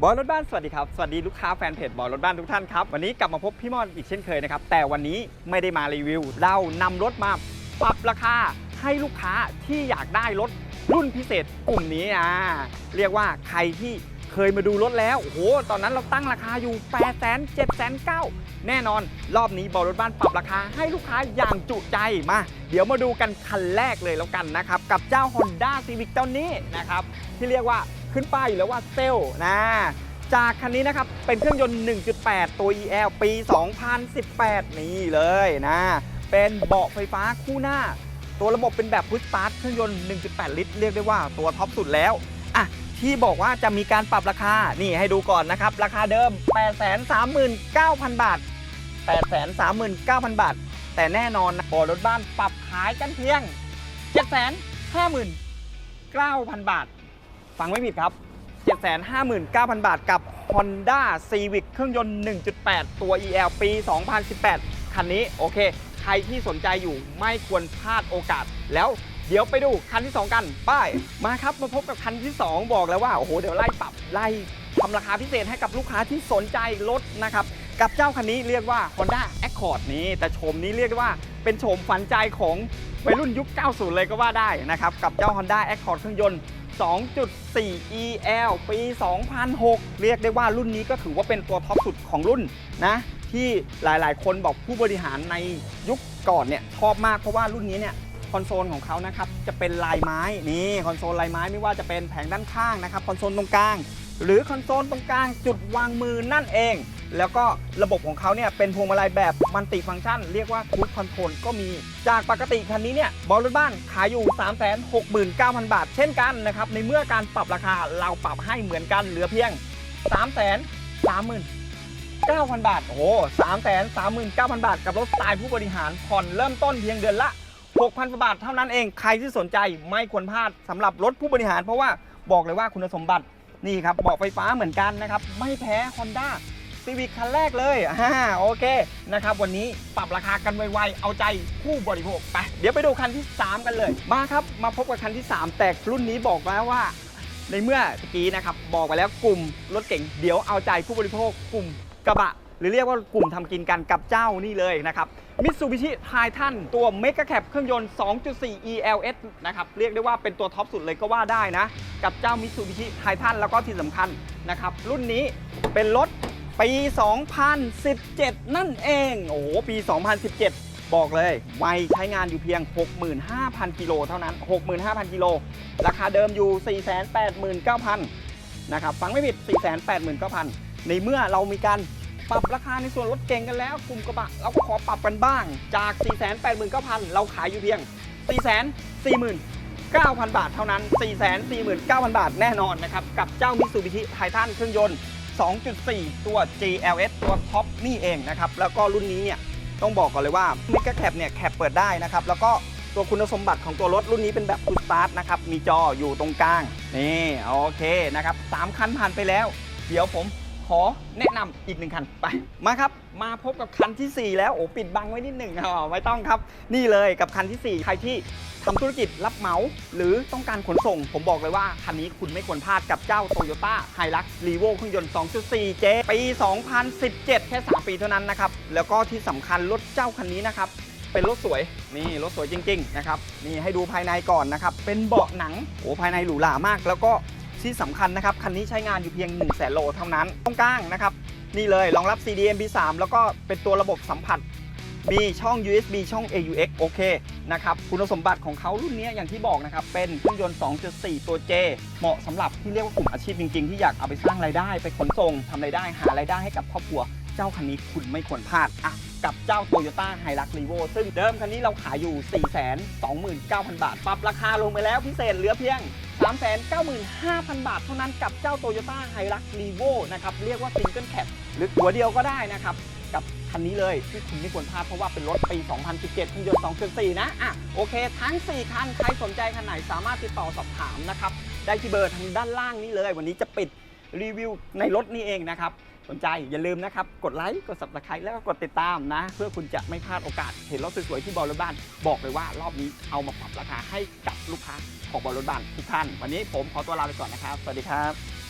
บอยรถบ้านสวัสดีครับ สวัสดีลูกค้าแฟนเพจบอยรถบ้านทุกท่านครับ วันนี้กลับมาพบพี่มอนอีกเช่นเคยนะครับ แต่วันนี้ไม่ได้มารีวิว เรานำรถมาปรับราคาให้ลูกค้าที่อยากได้รถรุ่นพิเศษกลุ่มนี้อ่าเรียกว่าใครที่เคยมาดูรถแล้วโอ้โหตอนนั้นเราตั้งราคาอยู่8 0 0 0 0 0 7 0 0 0แน่นอน รอบนี้บอยรถบ้านปรับราคาให้ลูกค้าอย่างจุใจมา เดี๋ยวมาดูกันคันแรกเลยแล้วกันนะครับ กับเจ้า Honda Civic เจ้านี้นะครับ ที่เรียกว่า ขึ้นป้ายอยู่แล้วว่าเซลนะจากคันนี้นะครับ เป็นเครื่องยนต์ 1.8 ตัว EL ปี 2018 นี่เลยนะ เป็นเบาะไฟฟ้าคู่หน้า ตัวระบบเป็นแบบพุชสตาร์ทเครื่องยนต์ 1.8 ลิตร เรียกได้ว่าตัวท็อปสุดแล้วอะที่บอกว่าจะมีการปรับราคา นี่ให้ดูก่อนนะครับ ราคาเดิม 839,000 บาท 839,000 บาท แต่แน่นอนนะบอรถบ้านปรับขายกันเพียง 759,000 บาท ฟังไม่ผิดครับ 759,000 บาทกับ Honda Civic เครื่องยนต์ 1.8 ตัว EL ปี 2018 คันนี้โอเค ใครที่สนใจอยู่ไม่ควรพลาดโอกาส แล้วเดี๋ยวไปดูคันที่ 2 กันป้ายมาครับมาพบกับคันที่ 2 บอกแล้วว่าโอ้โหเดี๋ยวไล่ปรับไล่ทำราคาพิเศษให้กับลูกค้าที่สนใจรถนะครับ กับเจ้าคันนี้เรียกว่า Honda Accord นี้ แต่โฉมนี้เรียกว่าเป็นโฉมฝันใจของวัยรุ่นยุค 90 เลยก็ว่าได้นะครับ กับเจ้า Honda Accord เครื่องยนต์ 2.4 EL ปี 2006 เรียกได้ว่ารุ่นนี้ก็ถือว่าเป็นตัวท็อปสุดของรุ่นนะที่หลายๆ คนบอกผู้บริหารในยุคก่อนเนี่ยชอบมากเพราะว่ารุ่นนี้เนี่ยคอนโซลของเขานะครับจะเป็นลายไม้นี่คอนโซลลายไม้ไม่ว่าจะเป็นแผงด้านข้างนะครับคอนโซลตรงกลาง หรือคอนโซลตรงกลางจุดวางมือนั่นเอง แล้วก็ระบบของเขาเนี่ยเป็นพวงมาลัยแบบมัลติฟังก์ชัน เรียกว่าคูดคอนโทรลก็มี จากปกติคันนี้เนี่ยบอลรถบ้านขายอยู่ 369,000 บาท เช่นกันนะครับ ในเมื่อการปรับราคาเราปรับให้เหมือนกันเหลือเพียง 339,000 บาท โอ้โห339,000 บาท กับรถสไตล์ผู้บริหารผ่อนเริ่มต้นเพียงเดือนละ 6,000กว่าบาทเท่านั้นเอง ใครที่สนใจไม่ควรพลาดสำหรับรถผู้บริหาร เพราะว่าบอกเลยว่าคุณสมบัตินี่ครับเบาะไฟฟ้าเหมือนกันนะครับ ไม่แพ้ Honda ซีวิ c คันแรกเลยอ่าโอเคนะครับวันนี้ปรับราคากันไวๆเอาใจผู้บริโภคไปเดี๋ยวไปดูคันที่ 3 กันเลย มาครับมาพบกับคันที่ 3 แต่รุ่นนี้บอกแล้วว่าในเมื่อตะกี้นะครับบอกไปแล้วกลุ่มรถเก่งเดี๋ยวเอาใจผู้บริโภคกลุ่มกระบะ หรือเรียกว่ากลุ่มทำกินกันกับเจ้านี่เลยนะครับมิตซูบิชิไททันตัวเมกะแคปเครื่องยนต์ 2.4 ELS นะครับเรียกได้ว่าเป็นตัวท็อปสุดเลยก็ว่าได้นะ กับเจ้ามิตซูบิชิไททันแล้วก็ที่สำคัญนะครับรุ่นนี้เป็นรถ ปี 2017 นั่นเอง โอ้โห ปี 2017 บอกเลยไวใช้งานอยู่เพียง 65,000 กิโลเท่านั้น 65,000 กิโล ราคาเดิมอยู่ 489,000 นะครับ ฟังไม่ผิด 489,000 ในเมื่อเรามีการปรับราคาในส่วนลดเก่งกันแล้ว กลุ่มกระบะ เราก็ขอปรับกันบ้าง จาก 489,000 เราขายอยู่เพียง 449,000 บาทเท่านั้น 449,000 บาทแน่นอนนะครับ กับเจ้ามิตซูบิชิไททันเครื่องยนต์ 2.4 ตัว GLS ตัวท็อปนี่เองนะครับ แล้วก็รุ่นนี้เนี่ยต้องบอกก่อนเลยว่าเมกะแคปเนี่ยแคปเปิดได้นะครับ แล้วก็ตัวคุณสมบัติของตัวรถรุ่นนี้เป็นแบบ Full Start นะครับ มีจออยู่ตรงกลาง นี่ โอเคนะครับสามคันผ่านไปแล้ว เดี๋ยวผม อแนะนำอีกหนึ่งคันไปมาครับ มาพบกับคันทีสี่ 4 แล้วโอ้ปิดบังไว้นิดหนึ่งอ๋อไม่ต้องครับ นี่เลยกับคันทีสี่4 ใครที่ทำธุรกิจรับเหมาหรือต้องการขนส่ง ผมบอกเลยว่า คันนี้คุณไม่ควรพลาดกับเจ้า Toyota Hilux Revo เครื่องยนต์ 2.4J ปี 2017 แค่ 3 ปีเท่านั้นนะครับ แล้วก็ที่สำคัญรถเจ้าคันนี้นะครับ เป็นรถสวย นี่รถสวยจริง ๆ นะครับ นี่ให้ดูภายในก่อนนะครับ เป็นเบาะหนังโอ้ภายในหรูหรามาก แล้วก็ ที่สำคัญนะครับ คันนี้ใช้งานอยู่เพียง 1 0 0 0 0แสนโลเท่านั้นตรงกลางนะครับ นี่เลยรองรับ CD MP3 แล้วก็เป็นตัวระบบสัมผัสมีช่อง USB ช่อง AUX โอเคนะครับ คุณสมบัติของเขารุ่นนี้อย่างที่บอกนะครับ เป็นเครื่องยนต์ 2.4 ตัว J เหมาะสำหรับที่เรียกว่ากลุ่มอาชีพจริงๆ ที่อยากเอาไปสร้างรายได้ ไปขนส่งทำรายได้ หารายได้ให้กับครอบครัว เจ้าคันนี้คุณไม่ควรพลาดอะกับเจ้า Toyota Hilux Revo ซึ่งเดิมคันนี้เราขายอยู่ 429,000 บาท ปรับราคาลงไปแล้วพิเศษเหลือเพียง 395,000 บาท เท่านั้นกับเจ้า Toyota Hilux Revo นะครับ เรียกว่า Single Cab หรือหัวเดียวก็ได้นะครับ กับคันนี้เลยที่คุณไม่ควรพลาดเพราะว่าเป็นรถปี 2017เครื่องยนต์2.4นะ อะ โอเค ทั้ง 4 คัน ใครสนใจคันไหนสามารถติดต่อสอบถามนะครับ ได้ที่เบอร์ทางด้านล่างนี้เลย วันนี้จะปิด รีวิวในรถนี่เองนะครับ สนใจอย่าลืมนะครับ กดไลค์ กด subscribe แล้วก็กดติดตามนะ เพื่อคุณจะไม่พลาดโอกาส เห็นรถสวยๆที่บอลรถบ้าน บอกเลยว่ารอบนี้เอามาปรับราคาให้กับลูกค้าของบอลรถบ้านทุกท่าน วันนี้ผมขอตัวลาไปก่อนนะครับ สวัสดีครับ